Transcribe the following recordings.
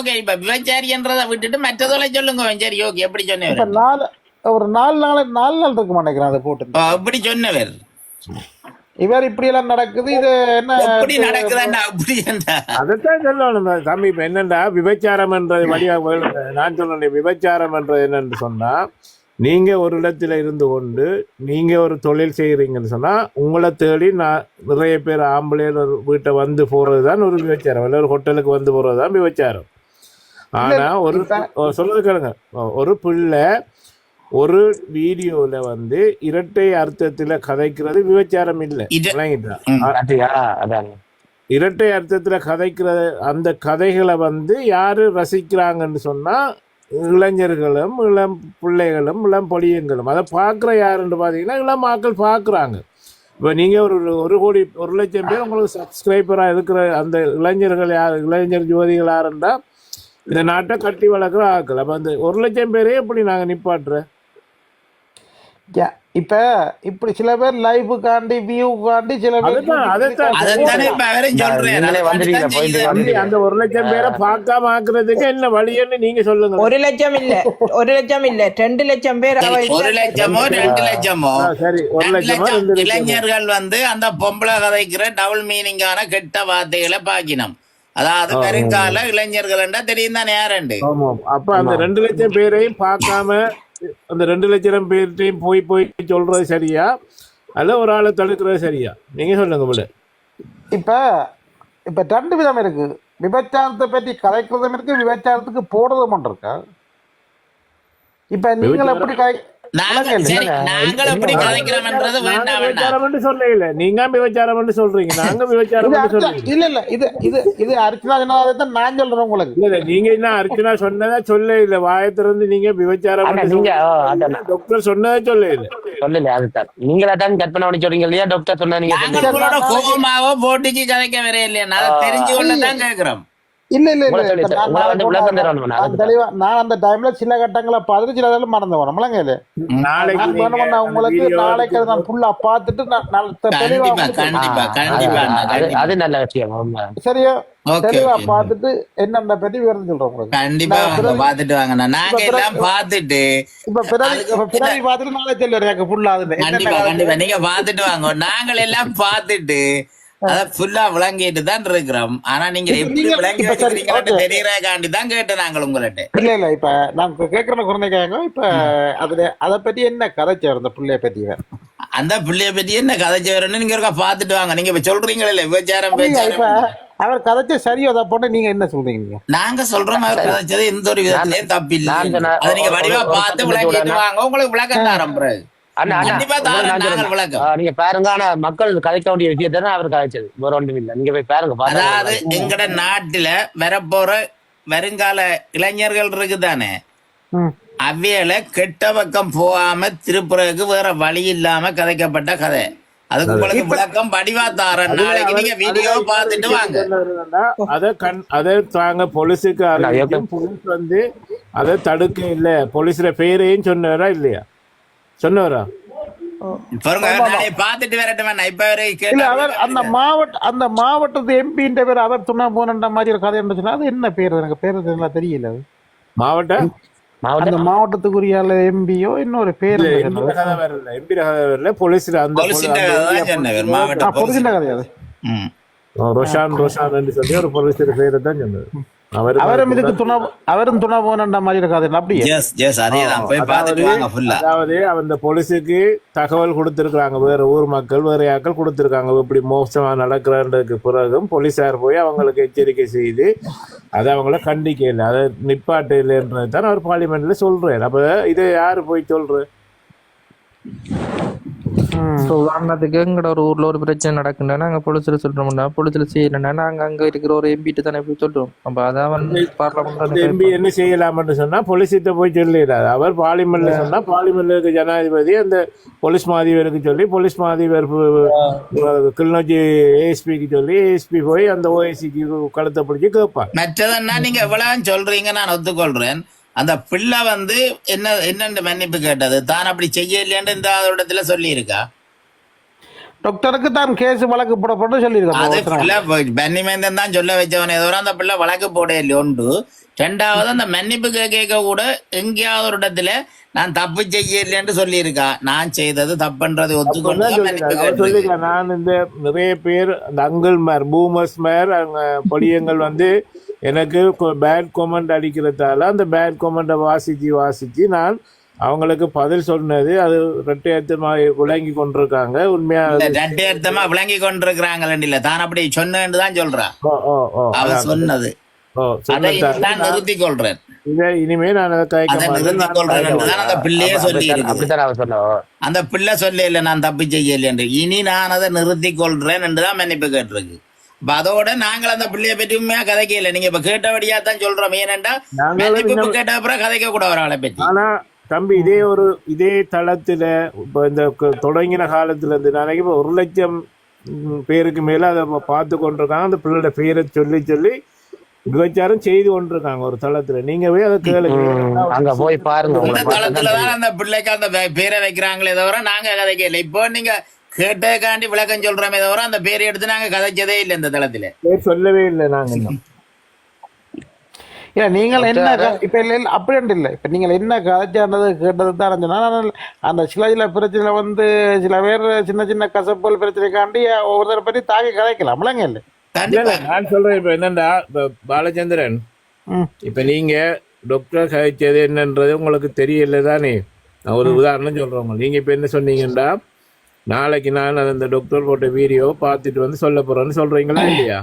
Okay இப்ப விபச்சாரின்றதை விட்டுட்டு மற்றதோலை சொல்லுங்க சரி ஓகே எப்படி சொன்னவர்? நாலு ஒரு நாலு நாள் நாலு நாள் இருக்கு நினைக்கிறேன் அதை போட்டு. சொன்னவர். இவர் இப்படி எல்லாம் நடக்குது இது என்ன? எப்படி நடக்குதாண்டா அப்படி அதைத்தான் சொல்லணும். தம்பி இப்ப என்னண்டா? விபச்சாரம் என்றது வழியா நான் சொல்றேன் விபச்சாரம் என்றது என்னன்னு சொன்னா நீங்க ஒரு இடத்துல இருந்து கொண்டு நீங்க ஒரு தொழில் செய்யறீங்கன்னு சொன்னா உங்களை தேடி நான் நிறைய பேர் ஆம்பளையர் ஒரு வீட்டை வந்து போறது தான் ஒரு விபச்சாரம். இல்லை ஒரு ஹோட்டலுக்கு வந்து போறது தான் விபச்சாரம். ஆனா ஒரு சொல்றது கேளுங்க. ஒரு பிள்ளை ஒரு வீடியோல வந்து இரட்டை அர்த்தத்துல கதைக்கிறது விபச்சாரம் இல்லை. இரட்டை அர்த்தத்தில் கதைக்கிற அந்த கதைகளை வந்து யாரு ரசிக்கிறாங்கன்னு சொன்னா இளைஞர்களும் இளம் பிள்ளைகளும் இளம் பொடியங்களும் அதை பார்க்குற யாருன்னு பார்த்தீங்கன்னா இளம் ஆட்கள் பார்க்குறாங்க. இப்போ நீங்கள் ஒரு ஒரு கோடி ஒரு லட்சம் பேர் உங்களுக்கு சப்ஸ்கிரைபராக இருக்கிற அந்த இளைஞர்கள் யார் இளைஞர் ஜோதிகள் யாருன்றா இந்த நாட்டை கட்டி வளர்க்குற ஆட்கள். அப்போ அந்த ஒரு லட்சம் பேரே எப்படி நாங்கள் நிப்பாட்டுற? இப்ப இப்படி சில பேர் சில பேர் நீங்களே வந்துட்டீங்க, அதுதான். போயிட்டு செய்யுது. வந்து- அந்த ஒரு லட்சம் பேரை பார்க்காம ஆக்குறதுக்கு என்ன வழின்னு நீங்க சொல்லுங்க ஒரு லட்சம் இல்ல ஒரு லட்சம் இல்ல ரெண்டு லட்சம் பேர் ஒரு லட்சமோ ரெண்டு லட்சமோ. சரி ஒரு லட்சமா இளைஞர்கள் வந்து அந்த பொம்பளை கதைக்கிற டபுள் மீனிங்கான கெட்ட வார்த்தைகளை பாக்கினோம். அதாவது வருங்கால இளைஞர்கள் தெரியும் தானே யாருண்டு? அப்ப அந்த ரெண்டு லட்சம் பேரையும் பார்க்காம அந்த ரெண்டு லட்சம் பேர்ட்டையும் போய் போய் சொல்றது சரியா? அல்ல ஒரு ஆளை தடுக்கிறது சரியா? நீங்க சொல்லுங்க விட இப்ப இப்ப ரெண்டு விதம் இருக்கு. விபச்சாரத்தை பற்றி கதைக்கிறதும் இருக்கு விபச்சாரத்துக்கு போடுறதும் ஒன்று இருக்கா? இப்ப நீங்கள் எப்படி கதை நீங்க விபச்சாரம் சொல்றீங்க. நாங்க விபச்சாரம் இல்ல இல்ல இது இது இது அர்ச்சனா சொன்னதான் நான் சொல்றேன் உங்களுக்கு. இல்ல நீங்க என்ன அர்ச்சனா சொன்னதா சொல்ல இல்ல வாயை திறந்து நீங்க விபச்சாரம் நீங்க டாக்டர் சொன்னதா சொல்ல இல்ல சொல்லல அதுதான் நீங்களா தான் கற்பனை பண்ணி சொல்றீங்க இல்லையா? டாக்டர் சொன்னா நீங்க கோபமாவோ போட்டிக்கு கதைக்க வர இல்லையா அதை தெரிஞ்சு கொள்ள தான் கேட்கிறோம். இல்ல இல்ல இல்ல. நான் அந்த டைம்ல சில கட்டங்களை பார்த்துட்டு சில இதில் மறந்து முழங்கையில நாளைக்கு உங்களுக்கு நாளைக்கு நான் ஃபுல்லா பார்த்துட்டு அது நல்ல விஷயம். சரியா? தெளிவா பார்த்துட்டு என்னென்ன பற்றி விவரம் உங்களுக்கு? கண்டிப்பா நான் வாங்க நாங்க எல்லாம் பாத்துட்டு இப்ப பிறகு பிறகு பார்த்துட்டு நாளை சொல்லுறேன் எனக்கு ஃபுல்லா அது. கண்டிப்பா என்னென்ன கண்டிப்பா. நீங்க பாத்துட்டு வாங்க. நாங்கள் எல்லாம் பாத்துட்டு அத ஃபுல்லா விளங்கிட்டு தான் இருக்கிறோம். ஆனா நீங்க எப்படி விளங்கி வச்சிருக்கீங்கன்னு okay. தெரியறதுக்காண்டி தான் கேட்டேன் நாங்கள் உங்கள்ட்ட. இல்ல இல்ல இப்ப நான் கேட்கற குழந்தைக்காக இப்ப அதுல அதை பத்தி என்ன கதைச்சார் அந்த பிள்ளைய பத்தி? அந்த பிள்ளைய பத்தி என்ன கதைச்சு வரணும்னு நீங்க ஒருக்கா பாத்துட்டு வாங்க. நீங்க இப்ப சொல்றீங்களே விபச்சாரம் இல்லைங்க, இப்ப பேச்சாரம்? அவர் கதைச்ச சரியோ அதை போட்டு நீங்க என்ன சொல்றீங்க நீங்க? நாங்க சொல்றோம் அவர் கதைச்சது எந்த ஒரு விதத்திலயும் தப்பில்லை. நான் சொன்ன- அதை நீங்க வடிவா பார்த்து விளக்கிட்டு கூட வாங்க. உங்களுக்கு விளக்கம் தரோம் நீங்க பாருங்க ஆனா மக்கள் கதைக்க வேண்டிய விஷயத்தை தான் அவர் கதைச்சது வேற ஒன்றும் இல்ல. நீங்க போய் பாருங்க அதாவது எங்கட நாட்டுல வரப்போற வருங்கால இளைஞர்கள் இருக்குதானே? ம். அவ்வியல கெட்ட பக்கம் போகாம திருப்புறதுக்கு வேற வழி இல்லாம கதைக்கப்பட்ட கதை. அதுக்கு உங்களுக்கு விளக்கம் வடிவா தாரேன். நாளைக்கு நீங்க வீடியோ பார்த்துட்டு வாங்க. அதை கண் அதை தாங்க போலீஸுக்கு போலீஸ் வந்து அதை தடுக்க இல்ல. போலீஸ்ல பேரையும் சொன்னவரா இல்லையா? சொன்னவரா? அந்த மாவட்ட அந்த மாவட்டத்து எம்பின்ற பேர் அவர் துணா போனன்ற மாதிரி ஒரு கதை இருந்துச்சுன்னா அது என்ன பேர் எனக்கு பேர் தெரியல தெரியல அது. மாவட்ட? மாவட்ட அந்த மாவட்டத்துக்குரிய எம்பியோ இன்னொரு பேர். எம்பி கதை அந்த போலீஸின் கதை தான் சொன்னவர் மாவட்ட ஆ, பொலிசின்ற கதை அது? ம். ரொஷான் ரொஷான் சொல்லி ஒரு போலீஸ் பேரை தான் சொன்னது. அவரும் இதுக்கு துணா அவரும் துணா போனன்ற மாதிரி ஒரு கதை அப்படியே? எஸ் எஸ் அதேதான் போய் பார்த்துட்டு வாங்க ஃபுல்லா அதாவது அந்த போலீஸுக்கு தகவல் கொடுத்திருக்காங்க வேற ஊர் மக்கள் வேற யாக்கள் கொடுத்திருக்காங்க. இப்படி மோசமா நடக்கிறதுக்கு பிறகும் போலீஸார் போய் அவங்களுக்கு எச்சரிக்கை செய்து அதை அவங்கள கண்டிக்கல. அதை நிப்பாட்டு இல்லைன்றது தான் அவர் பார்லிமெண்ட்ல சொல்றாரு. அப்ப இதை யாரு போய் சொல்ற இப்போ உதாரணத்துக்கு எங்கட ஒரு ஊர்ல ஒரு பிரச்சனை நடக்குன்னா நாங்க போலீஸ்ல சொல்றோம்னா போலீஸ்ல செய்யலன்னா நாங்க அங்க இருக்கிற ஒரு எம்பிட்டு தானே போய் சொல்றோம். அப்ப அதான் வந்து பார்லமெண்ட் எம்பி என்ன செய்யலாம்னு சொன்னா போலீஸ்கிட்ட போய் சொல்லிடாது அவர் பார்லிமெண்ட்ல சொன்னா பார்லிமெண்ட்ல இருக்க ஜனாதிபதி அந்த போலீஸ் மாதிபருக்கு சொல்லி போலீஸ் மாதிபர் பு- கிளிநொச்சி ஏஎஸ்பிக்கு சொல்லி ஏஎஸ்பி போய் அந்த ஓஎஸ்சிக்கு கழுத்தை பிடிச்சி கேட்பான் மற்றதன்னா நீங்க எவ்வளவு சொல்றீங்க நான் ஒத்துக்கொள்றேன். அந்த பிள்ளை வந்து என்ன என்னென்று மன்னிப்பு கேட்டது? தான் அப்படி செய்ய இல்லையான்னு இந்த இடத்துல சொல்லி இருக்கா டாக்டருக்கு தான் கேஸ் வழக்கு போடப்பட்டு சொல்லியிருக்காங்க. பென்னிமேந்தன் தான் சொல்ல வச்சவன் ஏதோ அந்த பிள்ளை வழக்கு போட இல்லையா உண்டு ரெண்டாவது அந்த மன்னிப்பு கேட்க கூட எங்கேயாவது ஒரு இடத்துல நான் தப்பு செய்யலைன்னு சொல்லியிருக்கா. நான் செய்தது தப்புன்றது ஒத்துக்கொண்டு நான் இந்த நிறைய பேர் அந்த அங்கிள் மேர் பூமர்ஸ் மேர் அவங்க பொடியங்கள் வந்து எனக்கு பேட் கமெண்ட் அடிக்கிறதால அந்த பேட் கமெண்ட்டை வாசிச்சு வாசிச்சு நான் அவங்களுக்கு பதில் சொன்னது அது ரெட்டையத்தமா விளங்கி கொண்டிருக்காங்க. உண்மையா இல்ல, ரெட்டையர்த்தமா விளங்கி கொண்டிருக்கிறாங்களே இல்ல. தான் அப்படி சொன்னேன்னு தான் ஓ ஓ ஓ. அவ அதான். சொன்னது. நிறுத்திக் கொள்றேன் இனிமே நான் அந்த அவர் பிள்ளை சொல்ல இல்லை நான் தப்பு செய்யல என்று. இனி நான் அதை நிறுத்திக் கொள்றேன் என்று தான் மன்னிப்பு கேட்டிருக்கு. அதோட நாங்கள் அந்த பிள்ளைய பற்றி உண்மையா கதைக்கல. நீங்க இப்ப கேட்டபடியா தான் சொல்றோம். ஏனென்றா மன்னிப்பு கேட்ட அப்புறம் கதைக்க கூட ஒரு ஆளை பற்றி. ஆனா தம்பி இதே ஒரு இதே தளத்துல இப்ப இந்த தொடங்கின காலத்துல இருந்து நாளைக்கு இப்ப ஒரு லட்சம் ம், பேருக்கு மேல அதை பார்த்து கொண்டிருக்காங்க. அந்த பிள்ளையோட பேரை சொல்லி சொல்லி விபச்சாரம் செய்து கொண்டிருக்காங்க ஒரு தளத்துல. நீங்க போய் அதை கேளுங்க. அங்க போய் பாருங்க. அந்த பிள்ளைக்கு அந்த பேரை வைக்கிறாங்களே தவிர நாங்க கதைக்கல. இப்போ நீங்க கேட்டதுக்காண்டி விளக்கம் சொல்றோமே தவிர அந்த பேரை எடுத்து நாங்க கதைச்சதே இல்லை இந்த தளத்துல. பேர் சொல்லவே இல்லை நாங்க ஏன் நீங்கள் என்ன இப்ப இல்ல இல்ல அப்படி இல்லை. இப்ப நீங்கள் என்ன கதைச்சானது கேட்டது தான் சொன்னா நான் அந்த சில சில பிரச்சனை வந்து சில பேர் சின்ன சின்ன கசப்புகள் பிரச்சனைக்காண்டி ஒவ்வொருத்தரை பற்றி தாக்கி கதைக்கலாம். இல்லைங்க இல்லை. இல்ல, இல்ல, நான் சொல்றேன் இப்ப என்னண்டா இப்ப பாலச்சந்திரன் இப்ப நீங்க டாக்டர் கழிச்சது என்னன்றது உங்களுக்கு தெரியல தானே நான் ஒரு உதாரணம் சொல்றேன் உங்களுக்கு. நீங்க இப்ப என்ன சொன்னீங்கன்னா நாளைக்கு நான் அந்த டாக்டர் போட்ட வீடியோ பார்த்துட்டு வந்து சொல்ல போறேன்னு சொல்றீங்களா இல்லையா?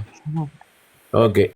ஓகே